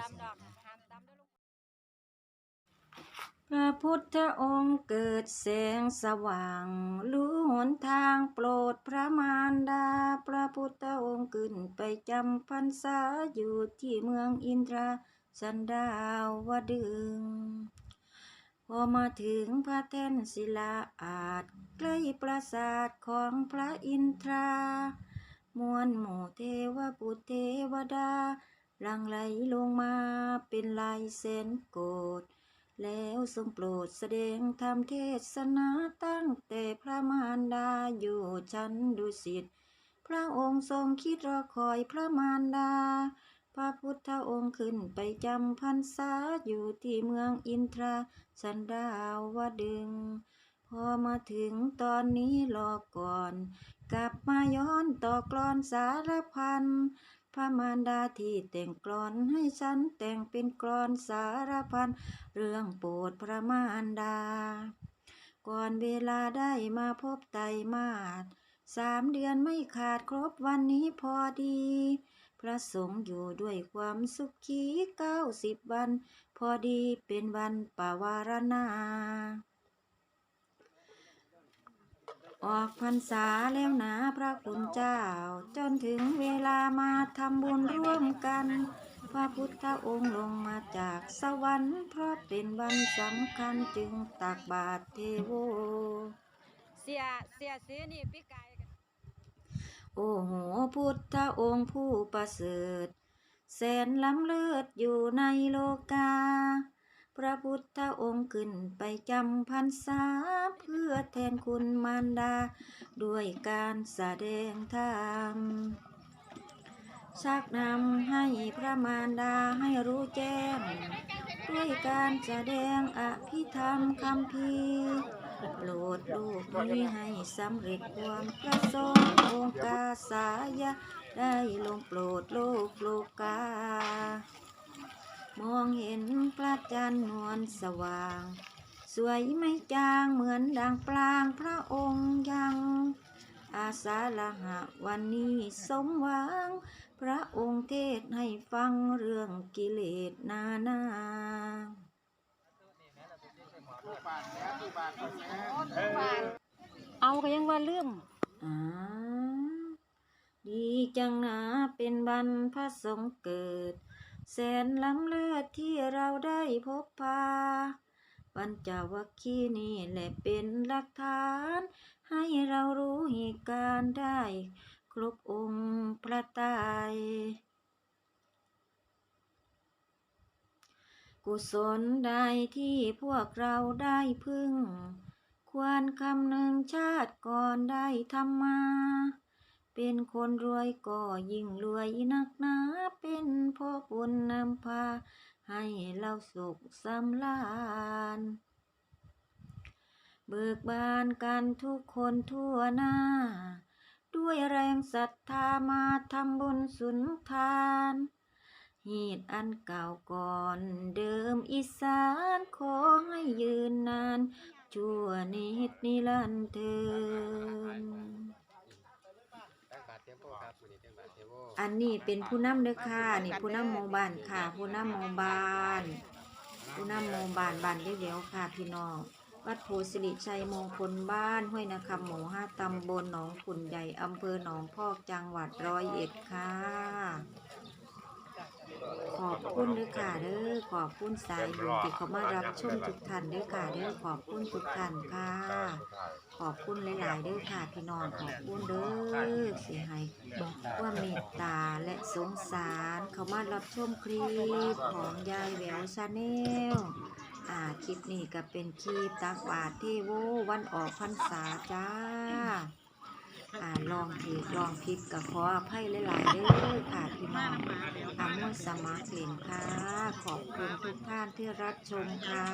ตำดอกหามตำด้วยลูกพระพุทธองค์เกิดแสงสว่างรู้หนทางโปรดพระมารดา พระพุทธองค์ขึ้นไปจำพรรษาอยู่ที่เมืองอินทราสันดาวดึง พอมาถึงพระแท่นศิลาอาจใกล้ปราสาทของพระอินทรา มวลหมู่เทวบุตรเทวดา ลังไหลลงมาเป็นลายเส้นโกดแล้วทรงโปรดแสดงธรรมเทศนาตั้งแต่พระมารดาอยู่ชั้นดุสิตพระองค์ทรงคิดรอคอยพระมารดา พระพุทธองค์ขึ้นไปจำพรรษาอยู่ที่เมืองอินทราสันดาวดึง พอมาถึงตอนนี้รอก่อน กลับมาย้อนต่อกลอนสารพัน พระมารดาที่แต่งกลอนให้ฉันแต่งเป็นกลอนสารพันเรื่องโปรดพระมารดา ก่อนเวลาได้มาพบไตมาสสามเดือนไม่ขาดครบวันนี้พอดี พระสงฆ์อยู่ด้วยความสุขีเก้าสิบวัน พอดีเป็นวันปวารณา ออกพรรษาแล้วนะพระคุณเจ้า จนถึงเวลามาทำบุญร่วมกัน พระพุทธองค์ลงมาจากสวรรค์เพราะเป็นวันสำคัญจึงตักบาตรเทโวเสียเสียซื้อนี่พี่ไก่โอ้โหพุทธองค์ผู้ประเสริฐแสนล้ำเลิศอยู่ในโลกา พระพุทธองค์ขึ้นไปจำพรรษาเพื่อแทนคุณมารดา ด้วยการแสดงธรรมชักนำให้พระมารดาให้รู้แจ้ง ด้วยการแสดงอภิธรรมคำพีโปรดลูกนี้ให้สำเร็จความประสงค์องค์กาสายะ ได้ลงโปรดโลกโลกา มองเห็นพระจันทร์นวลสว่าง สวยไม่จางเหมือนดังปลางพระองค์ยัง อาสาละหะวันนี้สมหวัง พระองค์เทศให้ฟังเรื่องกิเลสนานาเอาก็ยังว่าลืมอ่าดีจังนะเป็นวันพระสงฆ์เกิด แสนล้ำเลิศที่เราได้พบพาปัญจวัคคีย์นี่แหละเป็นหลักฐาน ให้เรารู้เหตุการณ์ได้ ครบองค์พระตรยกุศลใดที่พวกเราได้พึ่ง ควรคำหนึ่งชาติก่อนได้ทำมา คนรวยก็ยิ่งรวยนักหนาเป็นพ่อบุญนำพา ให้เราสุขสำราญ เบิกบานกันทุกคนทั่วหน้า ด้วยแรงศรัทธามาทำบุญสุนทานหีดอันเก่าก่อนเดิมอีสานขอให้ยืนนาน ชั่วนิดนิรันดร์เทิน อันนี้เป็นผู้นำเด้อค่ะ นี่ผู้นำหมู่บ้านค่ะ ผู้นำหมู่บ้านผู้นำหมู่บ้านบ้านเดียวๆค่ะพี่น้อง วัดโพสิริชัยมงคลบ้านห้วยนาคำหมู่ห้าตำบลหนองขุนใหญ่อำเภอหนองพอกจังหวัดร้อยเอ็ดค่ะ ขอบคุณเด้อค่ะเด้อขอบคุณสายบุญที่เขามารับชมทุกท่านเด้อค่ะเด้อขอบคุณทุกท่านค่ะ ขอบคุณหลาย ๆ เด้อค่ะพี่น้องขอบคุณเด้อสิให้ว่าเมตตาและสงสารเขามารับชมคลิปของยายแววชาแนลอ่าคลิปนี้ก็เป็นคลิปตักบาทเทโววันออกพรรษาจ้าอ่าลองผิดลองผิดก็ขออภัยหลาย ๆ เด้อค่ะพี่น้อง สมัครเล่นค่ะ ขอบคุณทุกท่านที่รับชมค่ะ